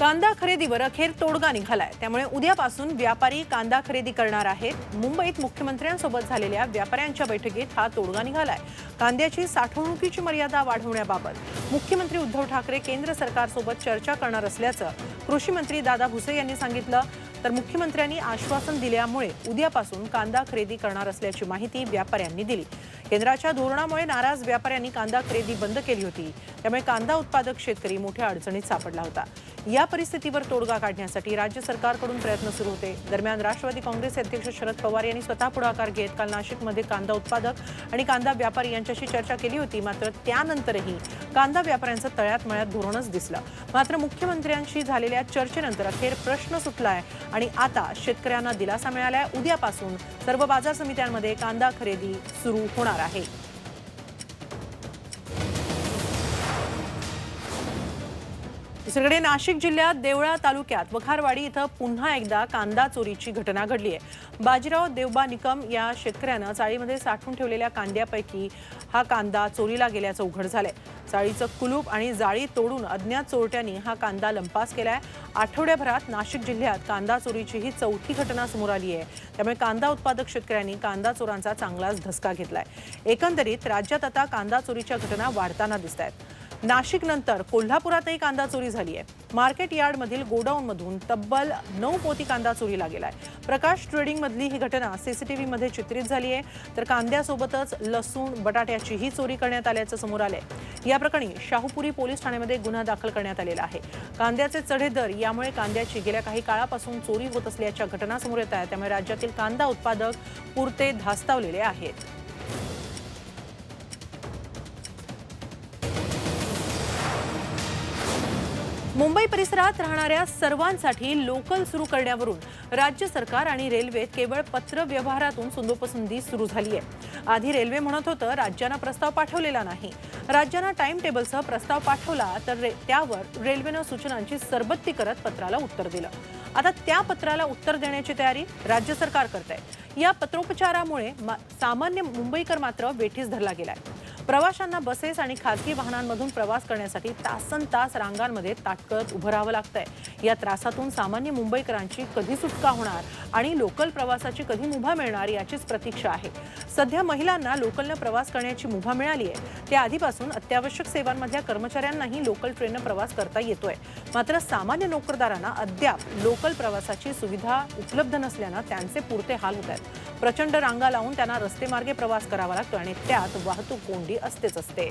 कांदा खरेदीवर अखेर तोडगा निघालाय. त्यामुळे उद्यापासून व्यापारी कांदा खरेदी करणार आहेत. मुंबईत मुख्यमंत्र्यांसोबत झालेल्या व्यापाऱ्यांच्या बैठकीत हा तोडगा निघालाय. कांद्याची साठवणुकीची मर्यादा वाढवण्याबाबत मुख्यमंत्री उद्धव ठाकरे केंद्र सरकारसोबत चर्चा करणार असल्याचं कृषी मंत्री दादा भुसे यांनी सांगितलं. तर मुख्यमंत्र्यांनी आश्वासन दिल्यामुळे उद्यापासून कांदा खरेदी करणार असल्याची माहिती व्यापाऱ्यांनी दिली. केंद्राच्या धोरणामुळे नाराज व्यापाऱ्यांनी कांदा खरेदी बंद केली होती. त्यामुळे कांदा उत्पादक शेतकरी मोठ्या अडचणीत सापडला होता. या परिस्थितीवर तोडगा काढण्यासाठी राज्य सरकारकडून प्रयत्न सुरू होते. दरम्यान राष्ट्रवादी काँग्रेस अध्यक्ष शरद पवार यांनी स्वतः पुढाकार घेत काल नाशिकमध्ये कांदा उत्पादक आणि कांदा व्यापारी यांच्याशी चर्चा केली होती. मात्र त्यानंतरही कांदा व्यापाऱ्यांचं तळ्यात मळ्यात धोरणच दिसलं. मात्र मुख्यमंत्र्यांशी झालेल्या चर्चेनंतर अखेर प्रश्न सुटलाय आणि आता शेतकऱ्यांना दिलासा मिळालाय. उद्यापासून सर्व बाजार समित्यांमध्ये कांदा खरेदी सुरू होणार आहे. दुसरीकडे नाशिक जिल्ह्यात देवळा तालुक्यात वखारवाडी इथं पुन्हा एकदा कांदा चोरीची घटना घडली आहे. बाजीराव देवबा निकम या शेतकऱ्यानं चाळीमध्ये साठवून ठेवलेल्या कांद्यापैकी हा कांदा चोरीला गेल्याचं उघड झालंय. चाळीचं कुलूप आणि जाळी तोडून अज्ञात चोरट्यांनी हा कांदा लंपास केलाय. आठवड्याभरात नाशिक जिल्ह्यात कांदा चोरीची ही चौथी घटना समोर आली आहे. त्यामुळे कांदा उत्पादक शेतकऱ्यांनी कांदा चोरांचा चांगलाच धसका घेतलाय. एकंदरीत राज्यात आता कांदा चोरीच्या घटना वाढताना दिसत आहेत नाशिक नंतर कोल्हापुरातही कांदा चोरी झाली आहे मार्केट यार्डमधील गोडाऊनमधून तब्बल नऊ पोती कांदा चोरीला गेलाय. प्रकाश ट्रेडिंग मधली ही घटना सीसीटीव्ही मध्ये चित्रित झाली आहे तर कांद्यासोबतच लसूण बटाट्याचीही चोरी करण्यात आल्याचं समोर आलंय. या प्रकरणी शाहूपुरी पोलीस ठाण्यामध्ये गुन्हा दाखल करण्यात आलेला आहे. कांद्याचे चढे दर यामुळे कांद्याची गेल्या काही काळापासून चोरी होत असल्याच्या घटना समोर येत आहेत. त्यामुळे राज्यातील कांदा उत्पादक पुरते धास्तावलेले आहेत. मुंबई परिसरात राहणाऱ्या सर्वांसाठी लोकल सुरू करण्यावरून राज्य सरकार आणि रेल्वेत केवळ पत्र व्यवहारातून सुंदोपसुंदी सुरू झाली आहे आधी रेल्वे म्हणत होतं राज्यांना प्रस्ताव पाठवलेला नाही. राज्यांना टाइम टेबलसह प्रस्ताव पाठवला तर रे- त्यावर रेल्वेनं सूचनांची सरबत्ती करत पत्राला उत्तर दिलं. आता त्या पत्राला उत्तर देण्याची तयारी राज्य सरकार करत आहे या पत्रोपचारामुळे मा- सामान्य मुंबईकर मात्र वेठीस धरला गेलाय. प्रवाशांना बसेस आणि खासगी वाहनांमधून प्रवास करण्यासाठी तासन तास रांगांमध्ये ताटकळत उभं राहावं लागतंय. या त्रासातून सामान्य मुंबईकरांची कधी सुटका होणार आणि लोकल प्रवासाची कधी मुभा मिळणार याचीच प्रतीक्षा आहे. सध्या महिलांना लोकलनं प्रवास करण्याची मुभा मिळाली आहे त्या आधीपासून अत्यावश्यक सेवांमधल्या कर्मचाऱ्यांनाही लोकल ट्रेननं प्रवास करता येतोय. मात्र सामान्य नोकरदारांना अद्याप लोकल प्रवासाची सुविधा उपलब्ध नसल्यानं त्यांचे पुरते हाल होत आहेत. प्रचंड रांगा लावून त्यांना रस्तेमार्गे प्रवास करावा लागतो आणि त्यात वाहतूक कोंडी असतेच असते.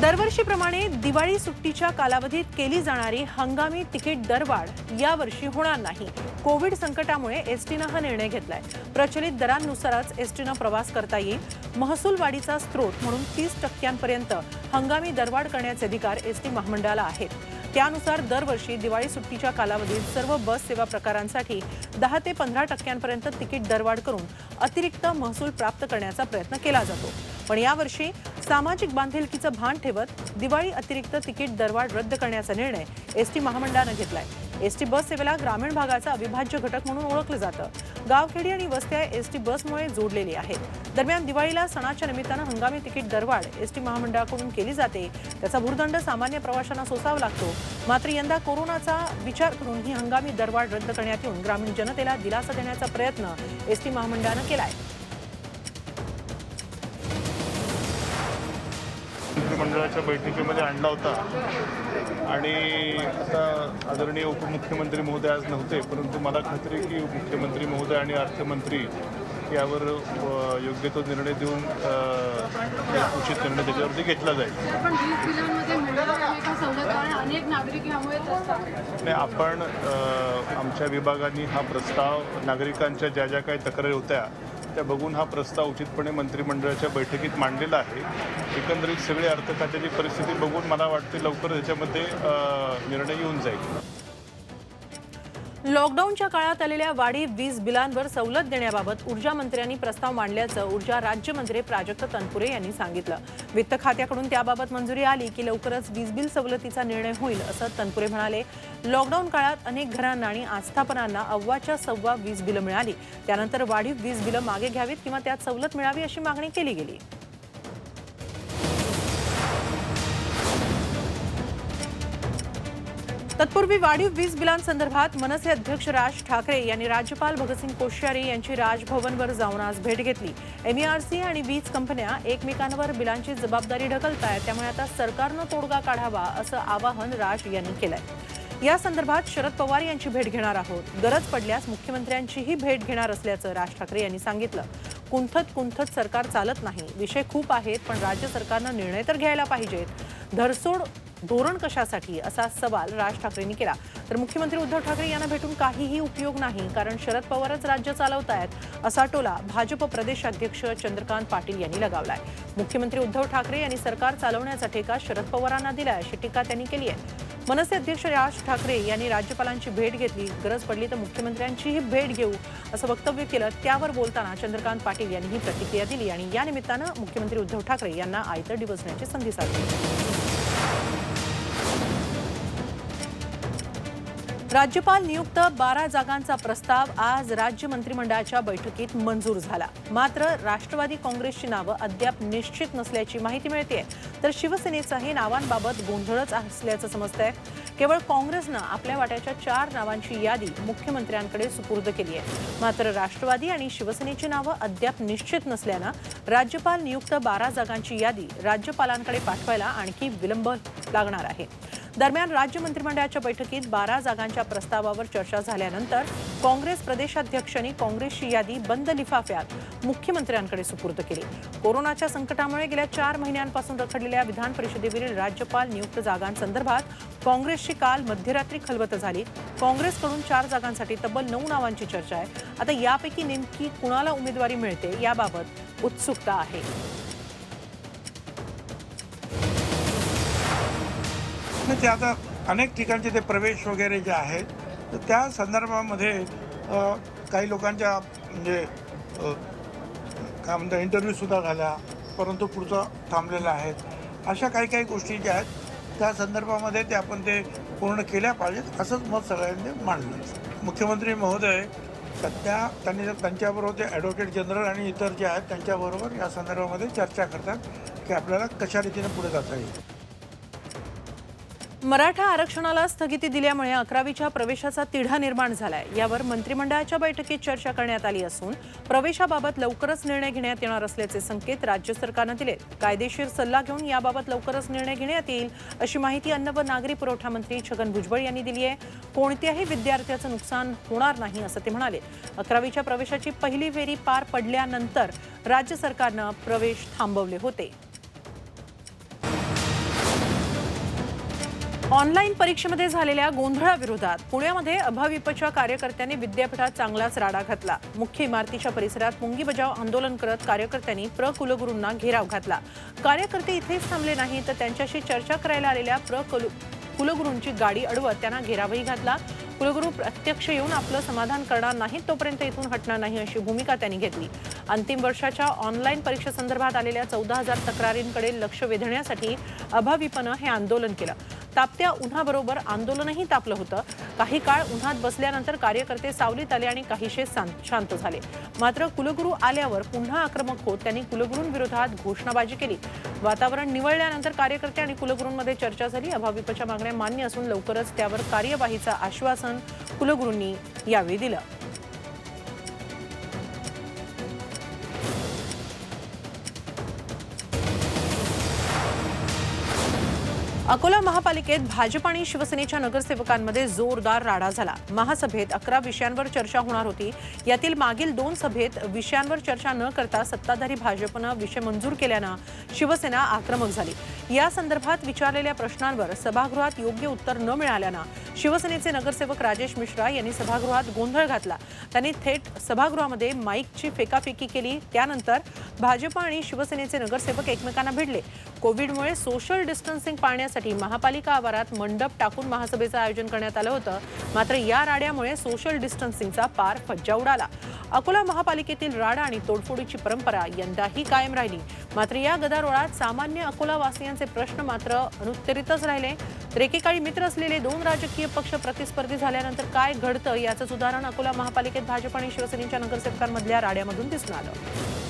दरवर्षीप्रमाणे दिवाळी सुट्टीच्या कालावधीत केली जाणारी हंगामी तिकीट दरवाढ यावर्षी होणार नाही. कोविड संकटामुळे एसटीनं हा निर्णय घेतलाय. प्रचलित दरांनुसारच एसटीनं प्रवास करता येईल. महसूल वाढीचा स्रोत म्हणून तीस टक्क्यांपर्यंत हंगामी दरवाढ करण्याचे अधिकार एसटी महामंडळाला आहेत. त्यानुसार दरवर्षी दिवाळी सुट्टीच्या कालावधीत सर्व बस सेवा प्रकारांसाठी दहा ते पंधरा टक्क्यांपर्यंत तिकीट दरवाढ करून अतिरिक्त महसूल प्राप्त करण्याचा प्रयत्न केला जातो. पण यावर्षी सामाजिक बांधिलकीचं भान ठेवत दिवाळी अतिरिक्त तिकीट दरवाढ रद्द करण्याचा निर्णय एसटी महामंडळानं घेतलाय. एसटी बस सेवेला ग्रामीण भागाचा अविभाज्य घटक म्हणून ओळखलं जातं. गावखेडी आणि वस्त्या एसटी बसमुळे जोडलेली आहेत. दरम्यान दिवाळीला सणाच्या निमित्तानं हंगामी तिकीट दरवाढ एसटी महामंडळाकडून केली जाते. त्याचा भूर्दंड सामान्य प्रवाशांना सोसावा लागतो. मात्र यंदा कोरोनाचा विचार करून ही हंगामी दरवाढ रद्द करण्यात येऊन ग्रामीण जनतेला दिलासा देण्याचा प्रयत्न एसटी महामंडळानं केलाय. मंडळाच्या बैठकीमध्ये आणला होता. आणि आता आदरणीय उपमुख्यमंत्री महोदय आज नव्हते परंतु मला खात्री आहे की मुख्यमंत्री महोदय आणि अर्थमंत्री यावर योग्य तो निर्णय देऊन उचित निर्णय त्याच्यावरती घेतला जाईल. आणि आपण आमच्या विभागाने हा प्रस्ताव नागरिकांच्या ज्या ज्या काही तक्रारी होत्या त्या बघून हा प्रस्ताव उचितपणे मंत्रिमंडळाच्या बैठकीत मांडलेला आहे. एकंदरीत सगळी अर्थखात्याची परिस्थिती बघून मला वाटते लवकर याच्यामध्ये निर्णय येऊन जाईल. लॉकडाऊनच्या काळात आलेल्या वाढीव वीज बिलांवर सवलत देण्याबाबत ऊर्जा मंत्र्यांनी प्रस्ताव मांडल्याचं ऊर्जा राज्यमंत्री प्राजक्त तनपुरे यांनी सांगितलं. वित्त खात्याकडून त्याबाबत मंजुरी आली की लवकरच वीज बिल सवलतीचा निर्णय होईल असं तनपुरे म्हणाले. लॉकडाऊन काळात अनेक घरांना आणि आस्थापनांना अव्वाच्या सव्वा वीज बिलं मिळाली. त्यानंतर वाढीव वीज बिलं मागे घ्यावीत किंवा त्यात सवलत मिळावी अशी मागणी केली गेली. तत्पूर्वी वाढीव वीज बिलांसंदर्भात मनसे अध्यक्ष राज ठाकरे यांनी राज्यपाल भगतसिंग कोश्यारी यांची राजभवनवर जाऊन आज भेट घेतली. एमईआरसी आणि वीज कंपन्या एकमेकांवर बिलांची जबाबदारी ढकलतायत त्यामुळे आता सरकारनं तोडगा काढावा असं आवाहन राज यांनी केलंय. या संदर्भात शरद पवार यांची भेट घेणार आहोत. गरज पडल्यास मुख्यमंत्र्यांचीही भेट घेणार असल्याचं राज ठाकरे यांनी सांगितलं. कुंथत कुंथत सरकार चालत नाही. विषय खूप आहेत पण राज्य सरकारनं निर्णय तर घ्यायला पाहिजेत. धरसोड धोरण कशासाठी असा सवाल राज ठाकरेंनी केला. तर मुख्यमंत्री उद्धव ठाकरे यांना भेटून काहीही उपयोग नाही कारण शरद पवारच राज्य चालवत आहेत असा टोला भाजप प्रदेशाध्यक्ष चंद्रकांत पाटील यांनी लगावलाय. मुख्यमंत्री उद्धव ठाकरे यांनी सरकार चालवण्याचा ठेका शरद पवारांना दिलाय अशी टीका त्यांनी केली आहे. मनसे अध्यक्ष राज ठाकरे यांनी राज्यपालांची भेट घेतली गरज पडली तर मुख्यमंत्र्यांचीही भेट घेऊ असं वक्तव्य केलं त्यावर बोलताना चंद्रकांत पाटील यांनी ही प्रतिक्रिया दिली आणि या निमित्तानं मुख्यमंत्री उद्धव ठाकरे यांना आयतं डिवचण्याची संधी साधली राज्यपाल नियुक्त बारा जागांचा प्रस्ताव आज राज्य मंत्रिमंडळाच्या बैठकीत मंजूर झाला. मात्र राष्ट्रवादी काँग्रेसची नावं अद्याप निश्चित नसल्याची माहिती मिळते तर शिवसेनेचाही नावांबाबत गोंधळच असल्याचं समजतंय. केवळ काँग्रेसनं आपल्या वाट्याच्या चार नावांची यादी मुख्यमंत्र्यांकडे सुपूर्द केली आहे. मात्र राष्ट्रवादी आणि शिवसेनेची नावं अद्याप निश्चित नसल्यानं राज्यपाल नियुक्त बारा जागांची यादी राज्यपालांकडे पाठवायला आणखी विलंब लागणार आहे. दरम्यान राज्य मंत्रिमंडळाच्या बैठकीत बारा जागांच्या प्रस्तावावर चर्चा झाल्यानंतर काँग्रेस प्रदेशाध्यक्षांनी काँग्रेसची यादी बंद लिफाफ्यात मुख्यमंत्र्यांकडे सुपूर्द केली. कोरोनाच्या संकटामुळे गेल्या चार महिन्यांपासून रखडलेल्या विधान परिषदेवरील राज्यपाल नियुक्त जागांसंदर्भात काँग्रेसची काल मध्यरात्री खलबत झाली. काँग्रेसकडून चार जागांसाठी तब्बल नऊ नावांची चर्चा आहे. आता यापैकी नेमकी कुणाला उमेदवारी मिळते याबाबत उत्सुकता आहे. नाही ते आता अनेक ठिकाणचे ते प्रवेश वगैरे जे आहेत तर त्या संदर्भामध्ये काही लोकांच्या म्हणजे काय म्हणतात इंटरव्ह्यूसुद्धा झाल्या परंतु पुढचं थांबलेलं आहेत अशा काही काही गोष्टी ज्या आहेत त्या संदर्भामध्ये ते आपण ते पूर्ण केल्या पाहिजेत असंच मत सगळ्यांनी मांडलं. मुख्यमंत्री महोदय सध्या त्यांनी त्यांच्याबरोबर ते ॲडव्होकेट जनरल आणि इतर जे आहेत त्यांच्याबरोबर या संदर्भामध्ये चर्चा करतात की आपल्याला कशा रीतीने पुढे जाता येईल. मराठा आरक्षणाला स्थगिती दिल्यामुळे अकरावीच्या प्रवेशाचा तिढा निर्माण झालाय. यावर मंत्रिमंडळाच्या बैठकीत चर्चा करण्यात आली असून प्रवेशाबाबत लवकरच निर्णय घेण्यात येणार असल्याचे संकेत राज्य सरकारनं दिले कायदेशीर सल्ला घेऊन याबाबत लवकरच निर्णय घेण्यात येईल अशी माहिती अन्न व नागरी पुरवठा मंत्री छगन भुजबळ यांनी दिली आहे. कोणत्याही विद्यार्थ्याचं नुकसान होणार नाही असं ते म्हणाले. अकरावीच्या प्रवेशाची पहिली फेरी पार पडल्यानंतर राज्य सरकारनं प्रवेश थांबवले होते. ऑनलाईन परीक्षेमध्ये झालेल्या गोंधळाविरोधात पुण्यामध्ये अभाविपच्या कार्यकर्त्यांनी विद्यापीठात चांगलाच राडा घातला. मुख्य इमारतीच्या परिसरात मुंगी बजाव आंदोलन करत कार्यकर्त्यांनी प्र कुलगुरूंना घेराव घातला. कार्यकर्ते इथेच थांबले नाही तर त्यांच्याशी चर्चा करायला आलेल्या प्र कुलगुरूंची गाडी अडवत त्यांना घेरावही घातला. कुलगुरू प्रत्यक्ष येऊन आपलं समाधान करणार नाहीत तोपर्यंत इथून हटणार नाही अशी भूमिका त्यांनी घेतली. अंतिम वर्षाच्या ऑनलाईन परीक्षेसंदर्भात आलेल्या चौदा हजार तक्रारींकडे लक्ष वेधण्यासाठी अभाविपनं हे आंदोलन केलं. तापत्या उन्हाबरोबर आंदोलनही तापलं होतं. काही काळ उन्हात बसल्यानंतर कार्यकर्ते सावलीत आले आणि काहीशे शांत झाले. मात्र कुलगुरू आल्यावर पुन्हा आक्रमक होत त्यांनी कुलगुरूंविरोधात घोषणाबाजी केली. वातावरण निवळल्यानंतर कार्यकर्ते आणि कुलगुरूंमध्ये चर्चा झाली. अभाविपच्या मागण्या मान्य असून लवकरच त्यावर कार्यवाहीचं आश्वासन कुलगुरूंनी यावेळी दिलं. अकोला महापालिकेत भाजप आणि शिवसेनेच्या नगरसेवकांमध्ये जोरदार राडा झाला. महासभेत अकरा विषयांवर चर्चा होणार होती. यातील मागील दोन सभेत विषयांवर चर्चा न करता सत्ताधारी भाजपनं विषय मंजूर केल्यानं शिवसेना आक्रमक झाली. या संदर्भात विचारलेल्या प्रश्नांवर सभागृहात योग्य उत्तर न मिळाल्यानं शिवसेनेचे नगरसेवक राजेश मिश्रा यांनी सभागृहात गोंधळ घातला. त्यांनी थेट सभागृहामध्ये माईकची फेकाफेकी केली. त्यानंतर भाजप आणि शिवसेनेचे नगरसेवक एकमेकांना भिडले. कोविडमुळे सोशल डिस्टन्सिंग पाळण्यासाठी महापालिका आवारात मंडप टाकून महासभेचं आयोजन करण्यात आलं होतं. मात्र या राड्यामुळे सोशल डिस्टन्सिंगचा पार फज्जा उडाला. अकोला महापालिकेतील राडा आणि तोडफोडीची परंपरा यंदाही कायम राहिली. मात्र या गदारोळात सामान्य अकोलावासियांचे प्रश्न मात्र अनुत्तरितच राहिले. तर एकेकाळी मित्र असलेले दोन राजकीय पक्ष प्रतिस्पर्धी झाल्यानंतर काय घडतं याचंच उदाहरण अकोला महापालिकेत भाजप आणि शिवसेनेच्या नगरसेवकांमधल्या राड्यामधून दिसून आलं.